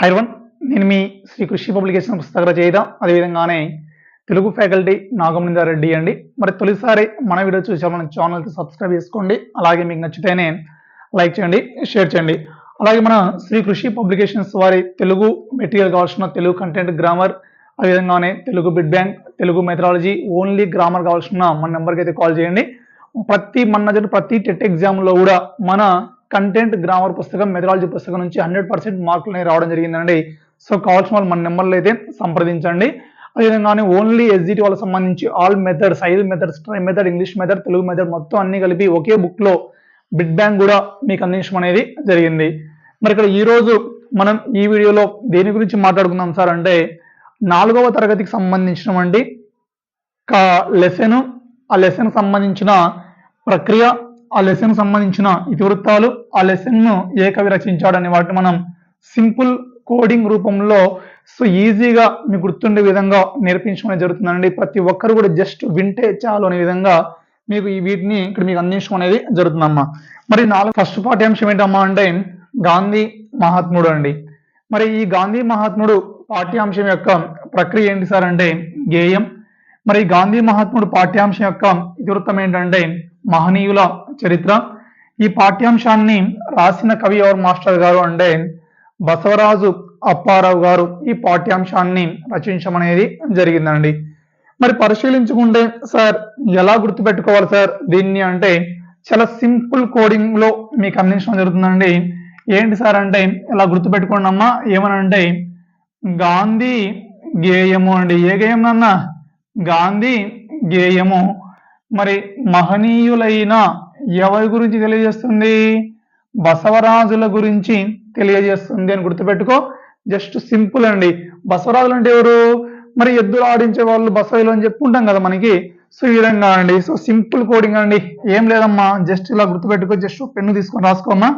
Hire one నేను మీ శ్రీ కృషి publication పుస్తక రచయిత. అదేవిధంగానే తెలుగు ఫ్యాకల్టీ నాగమనింద రెడ్డి అండి. మరి తొలిసారి మన వీడియో చూసే మన ఛానల్కి సబ్స్క్రైబ్ చేసుకోండి. అలాగే మీకు నచ్చితేనే లైక్ చేయండి షేర్ చేయండి. అలాగే మన శ్రీ కృషి పబ్లికేషన్స్ వారి తెలుగు మెటీరియల్ కావాల్సిన Telugu content grammar అదేవిధంగానే Telugu bit bank Telugu methodology only grammar కావాల్సిన మన నెంబర్కి అయితే కాల్ చేయండి. ప్రతి మన ప్రతి టెట్ ఎగ్జామ్లో కూడా మన కంటెంట్ గ్రామర్ పుస్తకం మెథడాలజీ పుస్తకం నుంచి హండ్రెడ్ పర్సెంట్ మార్కులు అనేవి రావడం జరిగిందండి. సో కావాల్సిన వాళ్ళు మన నెంబర్లు అయితే సంప్రదించండి. అదేవిధంగానే ఓన్లీ ఎస్జిటి వాళ్ళకి సంబంధించి ఆల్ మెథడ్స్ ఐదు methods try method English method Telugu method మొత్తం అన్ని కలిపి ఒకే బుక్లో బిడ్ బ్యాంక్ కూడా మీకు అందించడం అనేది జరిగింది. మరి ఇక్కడ ఈరోజు మనం ఈ వీడియోలో దేని గురించి మాట్లాడుకుందాం సార్ అంటే నాలుగవ తరగతికి సంబంధించినటువంటి లెసన్ ఆ లెసన్ సంబంధించిన ప్రక్రియ ఆ లెసన్ సంబంధించిన ఇతివృత్తాలు ఆ లెసన్ను ఏ కవి రచించాడు అనే వాటిని మనం సింపుల్ కోడింగ్ రూపంలో సో ఈజీగా మీకు గుర్తుండే విధంగా నేర్పించడం జరుగుతుందండి. ప్రతి ఒక్కరు కూడా జస్ట్ వింటే చాలు అనే విధంగా మీకు ఈ వీటిని ఇక్కడ మీకు అందించడం అనేది జరుగుతుందమ్మా. మరి నాలుగు ఫస్ట్ పాఠ్యాంశం ఏంటమ్మా అంటే గాంధీ మహాత్ముడు అండి. మరి ఈ గాంధీ మహాత్ముడు పాఠ్యాంశం యొక్క ప్రక్రియ ఏంటి సార్ అంటే గేయం. మరి గాంధీ మహాత్ముడు పాఠ్యాంశం యొక్క ఇతివృత్తం ఏంటంటే మహనీయుల చరిత్ర. ఈ పాఠ్యాంశాన్ని రాసిన కవి ఎవరు? మాస్టర్ గారు అంటే బసవరాజు అప్పారావు గారు. ఈ పాఠ్యాంశాన్ని రచించమనేది జరిగిందండి. మరి పరిశీలించుకుంటే సార్ ఎలా గుర్తుపెట్టుకోవాలి సార్ దీన్ని అంటే చాలా సింపుల్ కోడింగ్లో మీకు అందించడం జరుగుతుందండి. ఏంటి సార్ అంటే ఇలా గుర్తుపెట్టుకోండి అమ్మా. ఏమనంటే గాంధీ గేయము అండి. ఏ గేయం నాన్న? గాంధీ గేయము. మరి మహనీయులైన ఎవరి గురించి తెలియజేస్తుంది? బసవరాజుల గురించి తెలియజేస్తుంది అని గుర్తుపెట్టుకో. జస్ట్ సింపుల్ అండి. బసవరాజులు అంటే ఎవరు? మరి ఎద్దులు ఆడించే వాళ్ళు బసవైలు అని చెప్పుకుంటాం కదా మనకి. సో ఈ విధంగా అండి. సో సింపుల్ కోడింగ్ అండి. ఏం లేదమ్మా. జస్ట్ ఇలా గుర్తుపెట్టుకో. జస్ట్ పెన్ను తీసుకొని రాసుకోమ్మా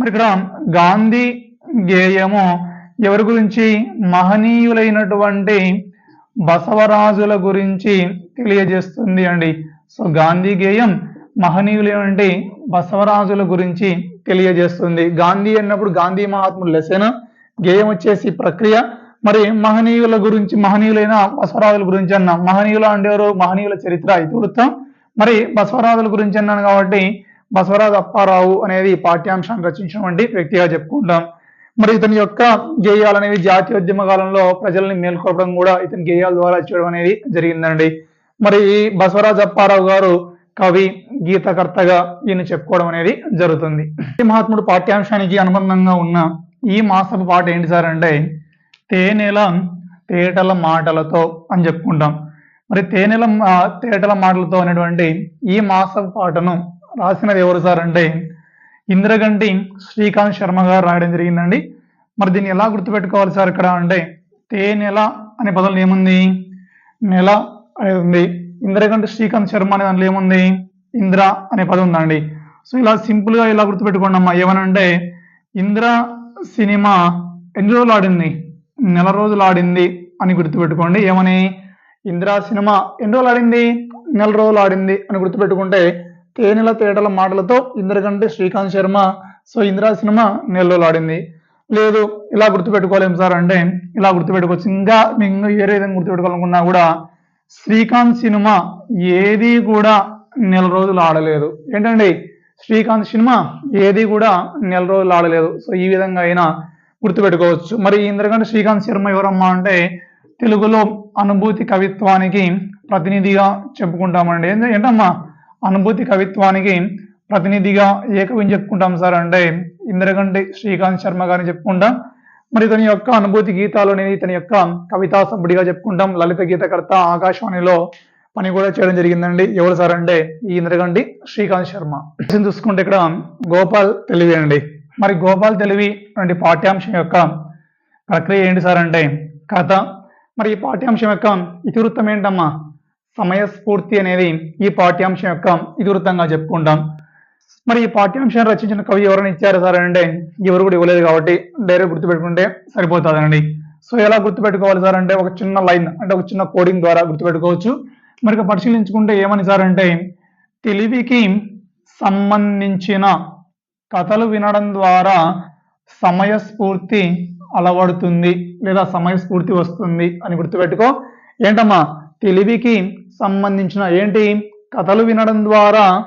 మరి ఇక్కడ గాంధీ గేయము ఎవరి గురించి? మహనీయులైనటువంటి బసవరాజుల గురించి తెలియజేస్తుంది అండి. సో గాంధీ గేయం మహనీయులు ఏమంటే బసవరాజుల గురించి తెలియజేస్తుంది. గాంధీ అన్నప్పుడు గాంధీ మహాత్ములు లెసన్. గేయం వచ్చేసి ప్రక్రియ. మరి మహనీయుల గురించి మహనీయులైన బసవరాజుల గురించి అన్నాం. మహనీయులు అండేవారు మహనీయుల చరిత్ర ఇతివృత్తం మరి బసవరాజుల గురించి అన్నాను కాబట్టి బసవరాజు అప్పారావు అనేది పాఠ్యాంశాన్ని రచించినటువంటి వ్యక్తిగా చెప్పుకుంటాం. మరి ఇతని యొక్క గేయాలు అనేవి జాతీయోద్యమ కాలంలో ప్రజల్ని మేల్కొల్పడం కూడా ఇతని గేయాల ద్వారా చేయడం అనేది జరిగిందండి. మరి ఈ బసవరాజు అప్పారావు గారు కవి గీతకర్తగా ఈయన చెప్పుకోవడం అనేది జరుగుతుంది. ఈ మహాత్ముడు పాఠ్యాంశానికి అనుబంధంగా ఉన్న ఈ మాసపు పాట ఏంటి సార్ అంటే తేనెల తేటల మాటలతో అని చెప్పుకుంటాం. మరి తేనెల తేటల మాటలతో అనేటువంటి ఈ మాసపు పాటను రాసినది ఎవరు సార్ అంటే ఇంద్రగంటి శ్రీకాంత్ శర్మ గారు రాయడం జరిగిందండి. మరి దీన్ని ఎలా గుర్తుపెట్టుకోవాలి సార్ ఇక్కడ అంటే తేనెల అనే పదం ఏముంది? నెల అనేది ఉంది. ఇంద్రగంటి శ్రీకాంత్ శర్మ అనే దాంట్లో ఏముంది? ఇంద్ర అనే పదం ఉందండి. సో ఇలా సింపుల్గా ఇలా గుర్తుపెట్టుకోండి అమ్మా. ఏమనంటే ఇంద్ర సినిమా ఎన్ని రోజులు ఆడింది? నెల రోజులు ఆడింది అని గుర్తుపెట్టుకోండి. ఏమని? ఇందిరా సినిమా ఎన్ని రోజులు ఆడింది? నెల రోజులు ఆడింది అని గుర్తుపెట్టుకుంటే తేనెల తేటల మాటలతో ఇంద్రగంటి శ్రీకాంత్ శర్మ సో ఇంద్రా సినిమా నెల రోజులు ఆడింది. లేదు ఇలా గుర్తుపెట్టుకోలేము సార్ అంటే ఇలా గుర్తుపెట్టుకోవచ్చు. ఇంకా మేము ఇంకా వేరే విధంగా గుర్తుపెట్టుకోవాలనుకున్నా కూడా శ్రీకాంత్ సినిమా ఏది కూడా నెల రోజులు ఆడలేదు. ఏంటండి? శ్రీకాంత్ సినిమా ఏది కూడా నెల రోజులు ఆడలేదు. సో ఈ విధంగా అయినా గుర్తుపెట్టుకోవచ్చు. మరి ఇంద్రకంటే శ్రీకాంత్ శర్మ ఎవరమ్మా అంటే తెలుగులో అనుభూతి కవిత్వానికి ప్రతినిధిగా చెప్పుకుంటామండి. ఏంటమ్మా? అనుభూతి కవిత్వానికి ప్రతినిధిగా ఏకవిని చెప్పుకుంటాం సార్ అంటే ఇంద్రగంటి శ్రీకాంత్ శర్మ గారిని చెప్పుకుంటాం. మరి ఇతని యొక్క అనుభూతి గీతాలు అనేది ఇతని యొక్క కవితా సభ్యుడిగా చెప్పుకుంటాం. లలిత గీతకర్త ఆకాశవాణిలో పని కూడా చేయడం జరిగిందండి. ఎవరు సార్ అంటే ఈ ఇంద్రగండి శ్రీకాంత్ శర్మ. చూసుకుంటే ఇక్కడ గోపాల్ తెలివి అండి. మరి గోపాల్ తెలివి వంటి పాఠ్యాంశం యొక్క ప్రక్రియ ఏంటి సార్ అంటే కథ. మరి ఈ పాఠ్యాంశం యొక్క ఇతివృత్తం ఏంటమ్మా? సమయస్ఫూర్తి అనేది ఈ పాఠ్యాంశం యొక్క ఇతివృత్తంగా చెప్పుకుంటాం. మరి ఈ పాఠ్యాంశాన్ని రచించిన కవి ఎవరైనా ఇచ్చారు సార్ అంటే ఎవరు కూడా ఇవ్వలేదు కాబట్టి డైరెక్ట్ గుర్తుపెట్టుకుంటే సరిపోతుందండి. సో ఎలా గుర్తుపెట్టుకోవాలి సార్ అంటే ఒక చిన్న లైన్ అంటే ఒక చిన్న కోడింగ్ ద్వారా గుర్తుపెట్టుకోవచ్చు. మరి పరిశీలించుకుంటే ఏమని సార్ అంటే తెలివికి సంబంధించిన కథలు వినడం ద్వారా సమయస్ఫూర్తి అలవడుతుంది లేదా సమయస్ఫూర్తి వస్తుంది అని గుర్తుపెట్టుకో. ఏంటమ్మా? తెలివికి సంబంధించిన ఏంటి? కథలు వినడం ద్వారా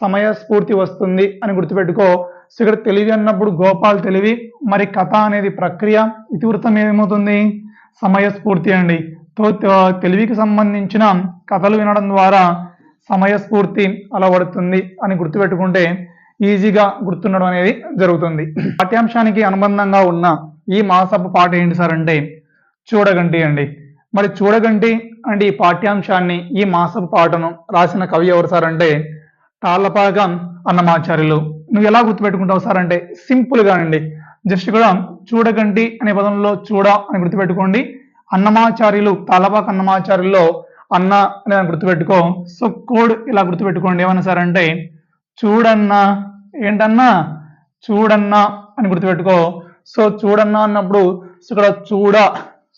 సమయస్ఫూర్తి వస్తుంది అని గుర్తుపెట్టుకో. సో ఇక్కడ తెలివి అన్నప్పుడు గోపాల్ తెలివి మరి కథ అనేది ప్రక్రియ ఇతివృత్తం ఏమవుతుంది? సమయస్ఫూర్తి అండి. తో తెలివికి సంబంధించిన కథలు వినడం ద్వారా సమయస్ఫూర్తి అలవడుతుంది అని గుర్తుపెట్టుకుంటే ఈజీగా గుర్తుండడం అనేది జరుగుతుంది. పాఠ్యాంశానికి అనుబంధంగా ఉన్న ఈ మాసపు పాట ఏంటి సార్ అంటే చూడగంటి అండి. మరి చూడగంటి అంటే ఈ పాఠ్యాంశాన్ని ఈ మాసపు పాటను రాసిన కవి ఎవరు సార్ అంటే తాళ్ళపాగం అన్నమాచార్యులు. నువ్వు ఎలా గుర్తుపెట్టుకుంటావు సార్ అంటే సింపుల్గా అండి జస్ట్ కూడా చూడగంటి అనే పదంలో చూడ అని గుర్తుపెట్టుకోండి. అన్నమాచార్యులు తాళ్ళపాక అన్నమాచార్యుల్లో అన్న అని గుర్తుపెట్టుకో. సో కోడ్ ఇలా గుర్తుపెట్టుకోండి. ఏమన్నా సార్ అంటే చూడన్నా ఏంటన్నా? చూడన్నా అని గుర్తుపెట్టుకో. సో చూడన్నా అన్నప్పుడు సో ఇక్కడ చూడ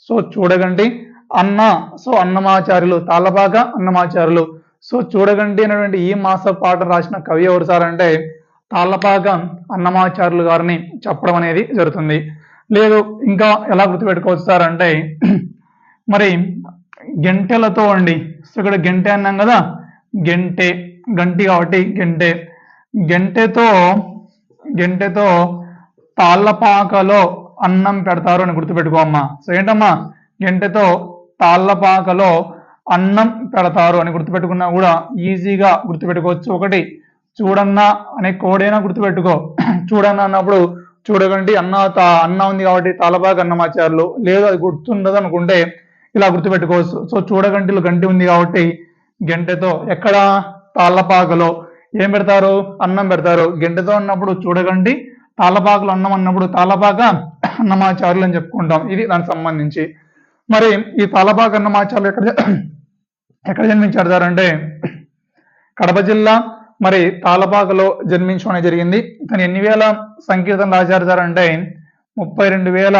సో చూడకండి. అన్న సో అన్నమాచార్యులు తాళ్ళపాక అన్నమాచార్యులు. సో చూడగండి అనేటువంటి ఈ మాస పాట రాసిన కవి ఎవరు సార్ అంటే తాళ్ళపాక అన్నమాచార్యులు గారిని చెప్పడం అనేది జరుగుతుంది. లేదు ఇంకా ఎలా గుర్తుపెట్టుకోవచ్చు సార్ అంటే మరి గంటెలతో అండి. సో ఇక్కడ గంటె అన్నాం కదా గంటె గంటి కాబట్టి గంటె. గంటెతో గంటెతో తాళ్ళపాకలో అన్నం పెడతారు అని గుర్తుపెట్టుకో అమ్మా. సో ఏంటమ్మా? గంటెతో తాళ్ళపాకలో అన్నం పెడతారు అని గుర్తుపెట్టుకున్నా కూడా ఈజీగా గుర్తుపెట్టుకోవచ్చు. ఒకటి చూడన్నా అనే కోడైనా గుర్తుపెట్టుకో. చూడన్నా అన్నప్పుడు చూడకండి అన్న తా- అన్న ఉంది కాబట్టి తాళపాక అన్నమాచారులు లేదు అది గుర్తుండదు అనుకుంటే ఇలా గుర్తుపెట్టుకోవచ్చు. సో చూడగంటిలో గంటి ఉంది కాబట్టి గంటెతో ఎక్కడ? తాళ్ళపాకలో ఏం పెడతారు? అన్నం పెడతారు. గంటెతో అన్నప్పుడు చూడగండి తాళ్ళపాకలో అన్నం అన్నప్పుడు తాళ్ళపాక అన్నమాచారులు అని చెప్పుకుంటాం. ఇది దానికి సంబంధించి. మరి ఈ తాళ్ళపాక అన్నమాచారులు ఎక్కడ? ఎక్కడ జన్మించారు సార్ అంటే కడప జిల్లా మరి తాళపాకలో జన్మించడం జరిగింది. ఇతను ఎన్ని వేల సంకీర్తనలు రాశారు సార్ అంటే ముప్పై రెండు వేల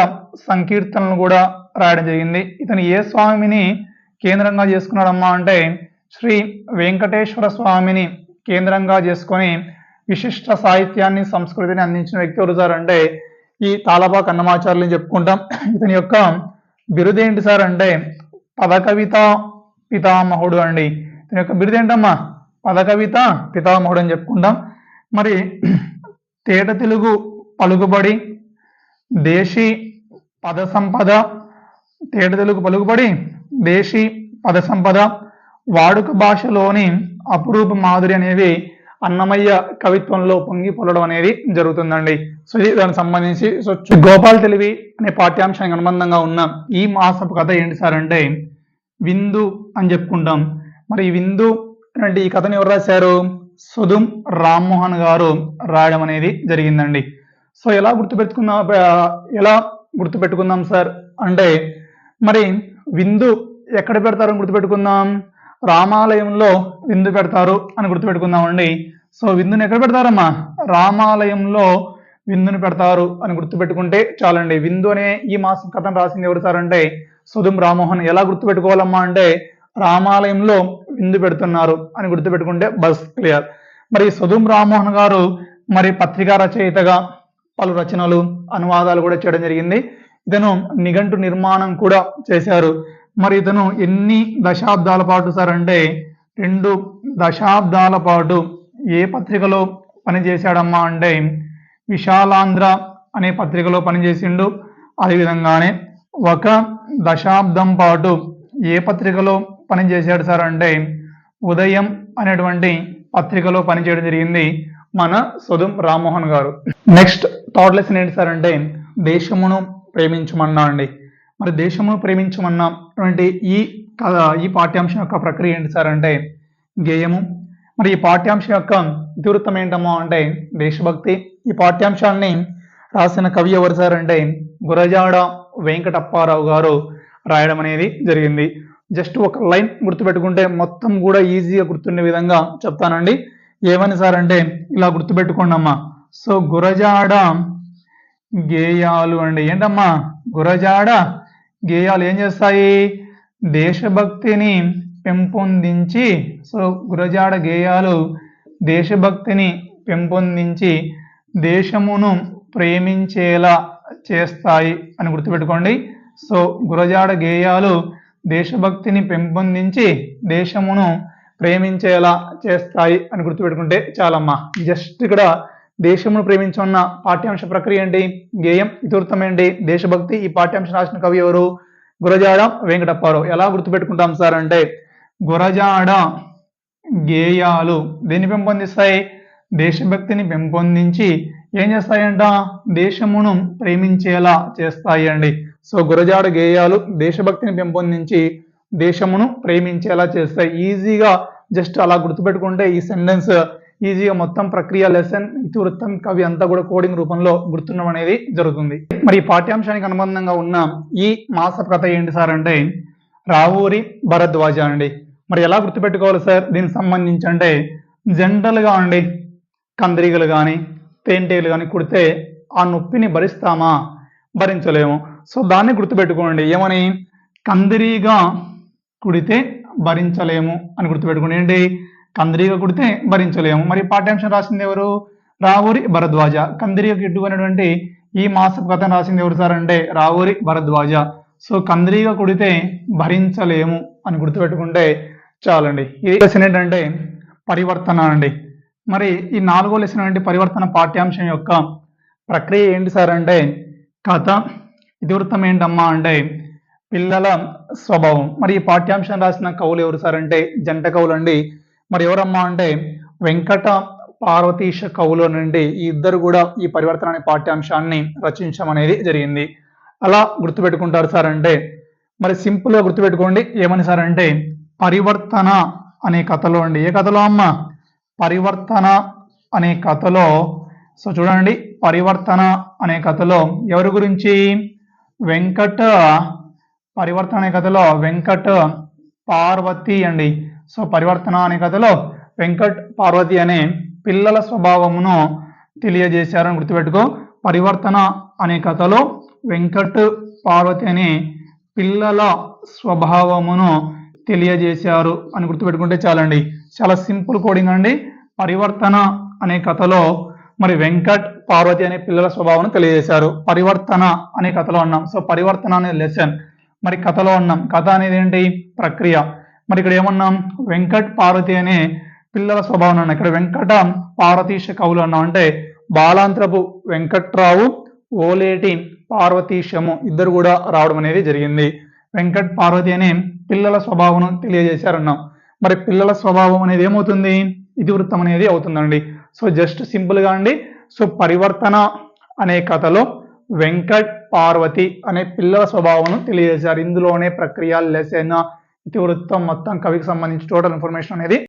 సంకీర్తనలు కూడా రాయడం జరిగింది. ఇతను ఏ స్వామిని కేంద్రంగా చేసుకున్నాడమ్మా అంటే శ్రీ వెంకటేశ్వర స్వామిని కేంద్రంగా చేసుకొని విశిష్ట సాహిత్యాన్ని సంస్కృతిని అందించిన వ్యక్తి ఎవరు సార్ అంటే ఈ తాళపాక అన్నమాచార్యులు చెప్పుకుంటాం. ఇతని యొక్క బిరుదేంటి సార్ అంటే పదకవిత పితామహుడు అండి. ఇతని యొక్క బిరుదు ఏంటమ్మా? పదకవిత పితామహుడు అని చెప్పుకుంటాం మరి తేట తెలుగు పలుకుబడి దేశీ పద సంపద తేట తెలుగు పలుకుబడి దేశీ పద సంపద వాడుక భాషలోని అపురూప మాధురి అనేవి అన్నమయ్య కవిత్వంలో పొంగి పొలడం అనేది జరుగుతుందండి. సో ఇది దానికి సంబంధించి సో గోపాల్ తెలివి అనే పాఠ్యాంశానికి అనుబంధంగా ఉన్న ఈ మాసపు కథ ఏంటి సార్ అంటే విందు అని చెప్పుకుంటాం. మరి ఈ విందు అంటే ఈ కథను ఎవరు రాశారు? సుధుం రామ్మోహన్ గారు రాయడం అనేది జరిగిందండి. సో ఎలా గుర్తుపెట్టుకుందాం ఎలా గుర్తుపెట్టుకుందాం సార్? అంటే మరి విందు ఎక్కడ పెడతారని గుర్తుపెట్టుకుందాం? రామాలయంలో విందు పెడతారు అని గుర్తుపెట్టుకుందామండి. సో విందుని ఎక్కడ పెడతారమ్మా? రామాలయంలో విందుని పెడతారు అని గుర్తుపెట్టుకుంటే చాలండి. విందు అనే ఈ మాసం కథను రాసింది ఎవరు సార్ అంటే సుధుం రామ్మోహన్ ఎలా గుర్తుపెట్టుకోవాలమ్మా అంటే రామాలయంలో విందు పెడుతున్నారు అని గుర్తుపెట్టుకుంటే బస్ క్లియర్. మరి సుధుం రామ్మోహన్ గారు మరి పత్రికా రచయితగా పలు రచనలు అనువాదాలు కూడా చేయడం జరిగింది. ఇతను నిఘంటు నిర్మాణం కూడా చేశారు. మరి ఇతను ఎన్ని దశాబ్దాల పాటు సార్ అంటే రెండు దశాబ్దాల పాటు ఏ పత్రికలో పనిచేశాడమ్మా అంటే విశాలాంధ్ర అనే పత్రికలో పనిచేసిండు. అదేవిధంగానే ఒక దశాబ్దం పాటు ఏ పత్రికలో పనిచేశాడు సార్ అంటే ఉదయం అనేటువంటి పత్రికలో పనిచేయడం జరిగింది మన సుధుం రామ్మోహన్ గారు. నెక్స్ట్ థర్డ్ లెసన్ ఏంటి సార్ అంటే దేశమును ప్రేమించమన్నా అండి. మరి దేశమును ప్రేమించమన్నటువంటి ఈ కథ ఈ పాఠ్యాంశం యొక్క ప్రక్రియ ఏంటి సార్ అంటే గేయము. మరి ఈ పాఠ్యాంశం యొక్క ఇతివృత్తం ఏంటమ్మా అంటే దేశభక్తి. ఈ పాఠ్యాంశాన్ని రాసిన కవి ఎవరు సార్ అంటే గురజాడ వెంకటప్పారావు గారు రాయడం అనేది జరిగింది. జస్ట్ ఒక లైన్ గుర్తుపెట్టుకుంటే మొత్తం కూడా ఈజీగా గుర్తుండే విధంగా చెప్తానండి. ఏమని సార్ అంటే ఇలా గుర్తుపెట్టుకోండి అమ్మా. సో గురజాడ గేయాలు అండి. ఏంటమ్మా? గురజాడ గేయాలు ఏం చేస్తాయి? దేశభక్తిని పెంపొందించి సో గురజాడ గేయాలు దేశభక్తిని పెంపొందించి దేశమును ప్రేమించేలా చేస్తాయి అని గుర్తుపెట్టుకోండి. సో గురజాడ గేయాలు దేశభక్తిని పెంపొందించి దేశమును ప్రేమించేలా చేస్తాయి అని గుర్తుపెట్టుకుంటే చాలమ్మా. జస్ట్ ఇక్కడ దేశమును ప్రేమించున్న పాఠ్యాంశ ప్రక్రియ ఏంటి? గేయం ఇతివృత్తం ఏంటి దేశభక్తి ఈ పాఠ్యాంశం రాసిన కవి ఎవరు? గురజాడ వెంకటప్పారావు ఎలా గుర్తుపెట్టుకుంటాం సార్ అంటే గురజాడ గేయాలు దేన్ని పెంపొందిస్తాయి? దేశభక్తిని పెంపొందించి ఏం చేస్తాయంట? దేశమును ప్రేమించేలా చేస్తాయి అండి సో గురజాడ గేయాలు దేశభక్తిని పెంపొందించి దేశమును ప్రేమించేలా చేస్తాయి. ఈజీగా జస్ట్ అలా గుర్తుపెట్టుకుంటే ఈ సెంటెన్స్ ఈజీగా మొత్తం ప్రక్రియ లెసన్ ఇతివృత్తం కవి అంతా కూడా కోడింగ్ రూపంలో గుర్తుండడం అనేది జరుగుతుంది. మరి ఈ పాఠ్యాంశానికి అనుబంధంగా ఉన్న ఈ మాస కథ ఏంటి సార్ అంటే రావూరి భరద్వాజ అండి. మరి ఎలా గుర్తుపెట్టుకోవాలి సార్? దీనికి సంబంధించి అంటే జనరల్గా అండి కందిరీగలు కానీ తేనెటీగలు కానీ కుడితే ఆ నొప్పిని భరిస్తామా? భరించలేము. సో దాన్ని గుర్తుపెట్టుకోండి. ఏమని? కందిరీగా కుడితే భరించలేము అని గుర్తుపెట్టుకోండి. ఏంటి? కందిరీగ కుడితే భరించలేము. మరి పాఠ్యాంశం రాసింది ఎవరు? రావూరి భరద్వాజ. కందిరీగా గిడ్డుకునేటువంటి ఈ మాసపు కథను రాసింది ఎవరు సార్ అంటే రావూరి భరద్వాజ. సో కందిరీగా కుడితే భరించలేము అని గుర్తుపెట్టుకుంటే చాలండి. ఇది క్వశ్చన్ ఏంటంటే పరివర్తన అండి. మరి ఈ నాలుగో లెసన్ నుండి పరివర్తన పాఠ్యాంశం యొక్క ప్రక్రియ ఏంటి సార్ అంటే కథ ఇతివృత్తం ఏంటమ్మా అంటే పిల్లల స్వభావం. మరి ఈ పాఠ్యాంశం రాసిన కవులు ఎవరు సార్ అంటే జంట కవులు అండి. మరి ఎవరమ్మా అంటే వెంకట పార్వతీశ కవులు నుండి ఈ ఇద్దరు కూడా ఈ పరివర్తన అనే పాఠ్యాంశాన్ని రచించమనేది జరిగింది. అలా గుర్తుపెట్టుకుంటారు సార్ అంటే మరి సింపుల్గా గుర్తుపెట్టుకోండి ఏమని సార్ అంటే పరివర్తన అనే కథలో అండి. ఏ కథలో అమ్మ? పరివర్తన అనే కథలో సో చూడండి పరివర్తన అనే కథలో ఎవరి గురించి? వెంకట పరివర్తన అనే కథలో వెంకట పార్వతి అండి. సో పరివర్తన అనే కథలో వెంకట్ పార్వతి అనే పిల్లల స్వభావమును తెలియజేశారని గుర్తుపెట్టుకో. పరివర్తన అనే కథలో వెంకట్ పార్వతి అనే పిల్లల స్వభావమును తెలియజేశారు అని గుర్తుపెట్టుకుంటే చాలండి. చాలా సింపుల్ కోడింగ్ అండి. పరివర్తన అనే కథలో మరి వెంకట్ పార్వతి అనే పిల్లల స్వభావం తెలియజేశారు. పరివర్తన అనే కథలో అన్నాం. సో పరివర్తన అనే లెసన్. మరి కథలో అన్నాం. కథ అనేది ఏంటి? ప్రక్రియ. మరి ఇక్కడ ఏమన్నాం? వెంకట్ పార్వతి అనే పిల్లల స్వభావం అన్నాం. ఇక్కడ వెంకట పార్వతీశ కవులు అన్నాం. అంటే బాలాంత్రపు వెంకట్రావు ఓలేటి పార్వతీశము ఇద్దరు కూడా రావడం అనేది జరిగింది. వెంకట్ పార్వతి అనే పిల్లల స్వభావం తెలియజేశారన్నాం. మరి పిల్లల స్వభావం అనేది ఏమవుతుంది? ఇతివృత్తం అనేది అవుతుందండి. సో జస్ట్ సింపుల్గా అండి. సో పరివర్తన అనే కథలో వెంకట్ పార్వతి అనే పిల్లల స్వభావం తెలియజేశారు. ఇందులోనే ప్రక్రియ లెసన్ ఇతివృత్తం మొత్తం కవికి సంబంధించి టోటల్ ఇన్ఫర్మేషన్ అనేది